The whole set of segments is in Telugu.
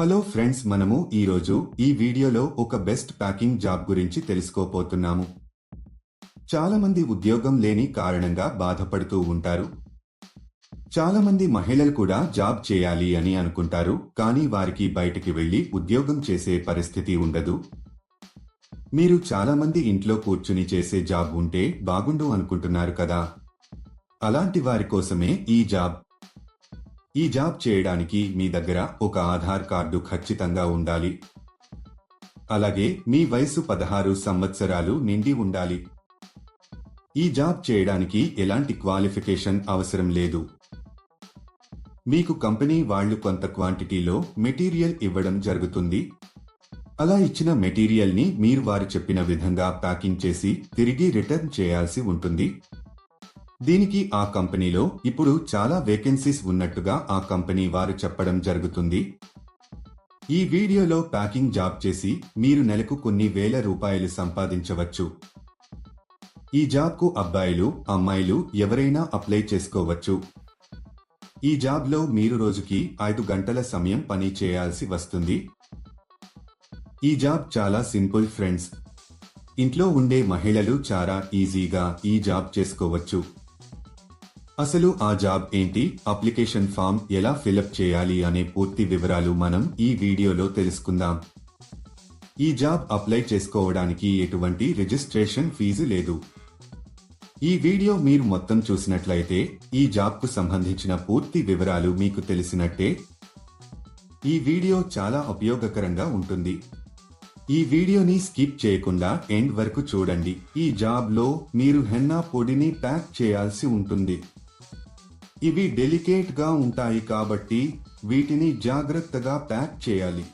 హలో ఫ్రెండ్స్ మనము ఈరోజు ఈ వీడియోలో ఒక బెస్ట్ ప్యాకింగ్ జాబ్ గురించి తెలుసుకోపోతున్నాము చాలామంది ఉద్యోగం లేని కారణంగా బాధపడుతూ ఉంటారు. చాలామంది మహిళలు కూడా జాబ్ చేయాలి అని అనుకుంటారు కానీ వారికి బయటికి వెళ్ళి ఉద్యోగం చేసే పరిస్థితి ఉండదు. మీరు చాలామంది ఇంట్లో కూర్చుని చేసే జాబ్ ఉంటే బాగుండు అనుకుంటున్నారు కదా? అలాంటి వారి కోసమే ఈ జాబ్ ఈ జాబ్ చేయడానికి మీ దగ్గర ఒక ఆధార్ కార్డు ఖచ్చితంగా ఉండాలి. అలాగే మీ వయసు పదహారు సంవత్సరాలు నిండి ఉండాలి. ఈ జాబ్ చేయడానికి ఎలాంటి క్వాలిఫికేషన్ అవసరం లేదు. మీకు కంపెనీ వాళ్ళు కొంత క్వాంటిటీలో మెటీరియల్ ఇవ్వడం జరుగుతుంది. అలా ఇచ్చిన మెటీరియల్ని మీరు వారు చెప్పిన విధంగా ప్యాకింగ్ చేసి తిరిగి రిటర్న్ చేయాల్సి ఉంటుంది. దీనికి ఆ కంపెనీలో ఇప్పుడు చాలా వేకెన్సీస్ ఉన్నట్టుగా ఆ కంపెనీ వారు చెప్పడం జరుగుతుంది. ఈ వీడియోలో ప్యాకింగ్ జాబ్ చేసి మీరు నెలకు కొన్ని వేల రూపాయలు సంపాదించవచ్చు. ఈ జాబ్కు అబ్బాయిలు అమ్మాయిలు ఎవరైనా అప్లై చేసుకోవచ్చు. ఈ జాబ్లో మీరు రోజుకి ఐదు గంటల సమయం పని చేయాల్సి వస్తుంది. ఈ జాబ్ చాలా సింపుల్ ఫ్రెండ్స్. ఇంట్లో ఉండే మహిళలు చాలా ఈజీగా ఈ జాబ్ చేసుకోవచ్చు. అసలు ఆ జాబ్ ఏంటి? అప్లికేషన్ ఫామ్ ఎలా ఫిలప్ చేయాలి అనే పూర్తి వివరాలు మనం ఈ వీడియోలో తెలుసుకుందాం. ఈ జాబ్ అప్లై చేసుకోవడానికి ఎటువంటి రిజిస్ట్రేషన్ ఫీజు లేదు. ఈ వీడియో మీరు మొత్తం చూసినట్లయితే ఈ జాబ్కు సంబంధించిన పూర్తి వివరాలు మీకు తెలిసినట్టే ఈ వీడియో చాలా ఉపయోగకరంగా ఉంటుంది. ఈ వీడియోని స్కిప్ చేయకుండా ఎండ్ వరకు చూడండి. ఈ జాబ్లో మీరు హెన్నా పొడిని ప్యాక్ చేయాల్సి ఉంటుంది. ఇవి డెలికేట్గా ఉంటాయి కాబట్టి వీటిని జాగ్రత్తగా ప్యాక్ చేయాలి.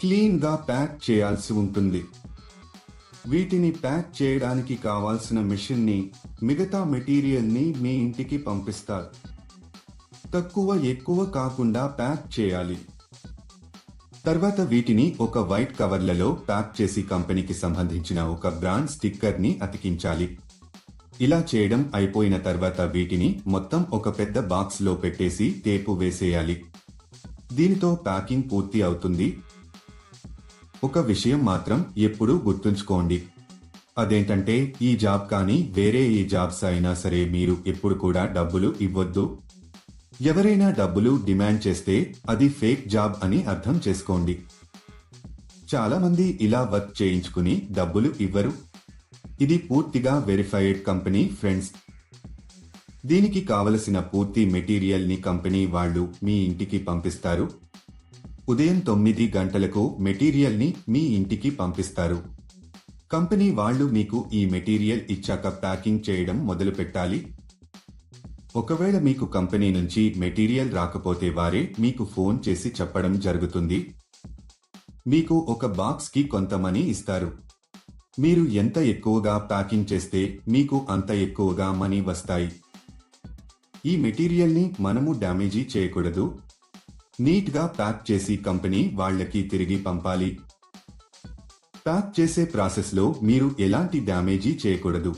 క్లీన్గా ప్యాక్ చేయాల్సి ఉంటుంది. వీటిని ప్యాక్ చేయడానికి కావాల్సిన మిషన్ని మిగతా మెటీరియల్ని మీ ఇంటికి పంపిస్తారు. తక్కువ ఎక్కువ కాకుండా ప్యాక్ చేయాలి. తర్వాత వీటిని ఒక వైట్ కవర్లలో ప్యాక్ చేసి కంపెనీకి సంబంధించిన ఒక బ్రాండ్ స్టిక్కర్ని అతికించాలి. ఇలా చేయడం అయిపోయిన తర్వాత వీటిని మొత్తం ఒక పెద్ద బాక్స్లో పెట్టేసి టేపు వేసేయాలి. దీనితో ప్యాకింగ్ పూర్తి అవుతుంది. ఒక విషయం మాత్రం ఎప్పుడూ గుర్తుంచుకోండి. అదేంటంటే ఈ జాబ్ కానీ వేరే ఏ జాబ్స్ అయినా సరే మీరు ఎప్పుడు కూడా డబ్బులు ఇవ్వద్దు. ఎవరైనా డబ్బులు డిమాండ్ చేస్తే అది ఫేక్ జాబ్ అని అర్థం చేసుకోండి. చాలామంది ఇలా వర్క్ చేయించుకుని డబ్బులు ఇవ్వరు. ఇది పూర్తిగా వెరిఫైడ్ కంపెనీ ఫ్రెండ్స్ దీనికి కావలసిన పూర్తి మెటీరియల్ని కంపెనీ వాళ్ళు మీ ఇంటికి పంపిస్తారు. ఉదయం తొమ్మిది గంటలకు మెటీరియల్ని మీ ఇంటికి పంపిస్తారు. కంపెనీ వాళ్ళు మీకు ఈ మెటీరియల్ ఇచ్చాక ప్యాకింగ్ చేయడం మొదలు పెట్టాలి ఒకవేళ మీకు కంపెనీ నుంచి మెటీరియల్ రాకపోతే వారే మీకు ఫోన్ చేసి చెప్పడం జరుగుతుంది. మీకు ఒక బాక్స్కి కొంత మనీ ఇస్తారు. మీరు ఎంత ఎక్కువగా ప్యాకింగ్ చేస్తే మీకు అంత ఎక్కువగా మనీ వస్తాయి. ఈ మెటీరియల్ని మనము డ్యామేజీ చేయకూడదు. నీట్గా ప్యాక్ చేసి కంపెనీ వాళ్ళకి తిరిగి పంపాలి. ప్యాక్ చేసే ప్రాసెస్లో మీరు ఎలాంటి డ్యామేజీ చేయకూడదు.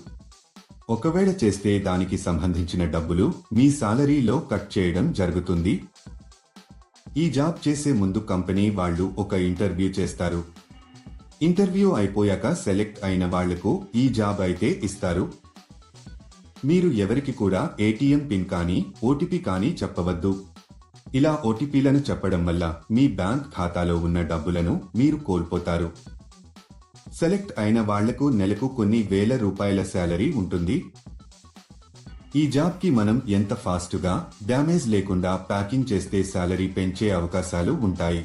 ఒకవేళ చేస్తే దానికి సంబంధించిన డబ్బులు మీ సాలరీలో కట్ చేయడం జరుగుతుంది. ఈ జాబ్ చేసే ముందు కంపెనీ వాళ్ళు ఒక ఇంటర్వ్యూ చేస్తారు. ఇంటర్వ్యూ అయిపోయాక సెలెక్ట్ అయిన వాళ్ళకు ఈ జాబ్ అయితే ఇస్తారు. మీరు ఎవరికి కూడా ఏటీఎం పిన్ కానీ ఓటీపీ కానీ చెప్పవద్దు. ఇలా ఓటీపీలను చెప్పడం వల్ల మీ బ్యాంక్ ఖాతాలో ఉన్న డబ్బులను మీరు కోల్పోతారు. సెలెక్ట్ అయిన వాళ్ళకు నెలకు కొన్ని వేల రూపాయల శాలరీ ఉంటుంది. ఈ జాబ్కి మనం ఎంత ఫాస్ట్గా డ్యామేజ్ లేకుండా ప్యాకింగ్ చేస్తే శాలరీ పెంచే అవకాశాలు ఉంటాయి.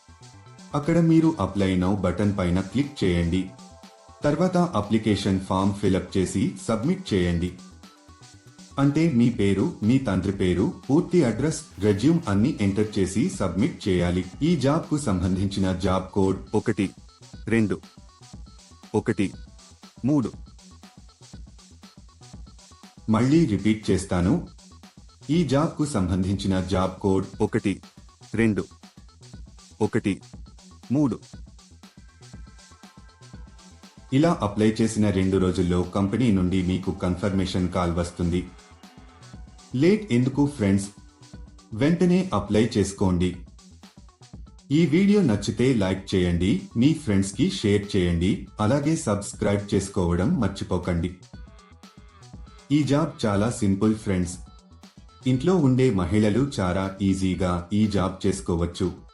అక్కడ మీరు అప్లై నౌ బటన్ పైన క్లిక్ చేయండి. తర్వాత అప్లికేషన్ ఫామ్ ఫిలప్ చేసి సబ్మిట్ చేయండి. అంటే మీ పేరు మీ తండ్రి పేరు పూర్తి అడ్రస్ రెజ్యూమ్ అన్ని ఎంటర్ చేసి సబ్మిట్ చేయాలి. ఈ జాబ్కు సంబంధించిన జాబ్ కోడ్ ఒకటి రెండు ఒకటి మూడు. మళ్ళీ రిపీట్ చేస్తాను. ఈ జాబ్కు సంబంధించిన జాబ్ కోడ్ ఒకటి రెండు ఒకటి మూడు. ఇలా అప్లై చేసిన రెండు రోజుల్లో కంపెనీ నుండి మీకు కన్ఫర్మేషన్ కాల్ వస్తుంది. లేట్ ఎందుకు ఫ్రెండ్స్? వెంటనే అప్లై చేసుకోండి. ఈ వీడియో నచ్చితే లైక్ చేయండి మీ ఫ్రెండ్స్కి షేర్ చేయండి అలాగే సబ్స్క్రైబ్ చేసుకోవడం మర్చిపోకండి. ఈ జాబ్ చాలా సింపుల్ ఫ్రెండ్స్. ఇంట్లో ఉండే మహిళలు చాలా ఈజీగా ఈ జాబ్ చేసుకోవచ్చు.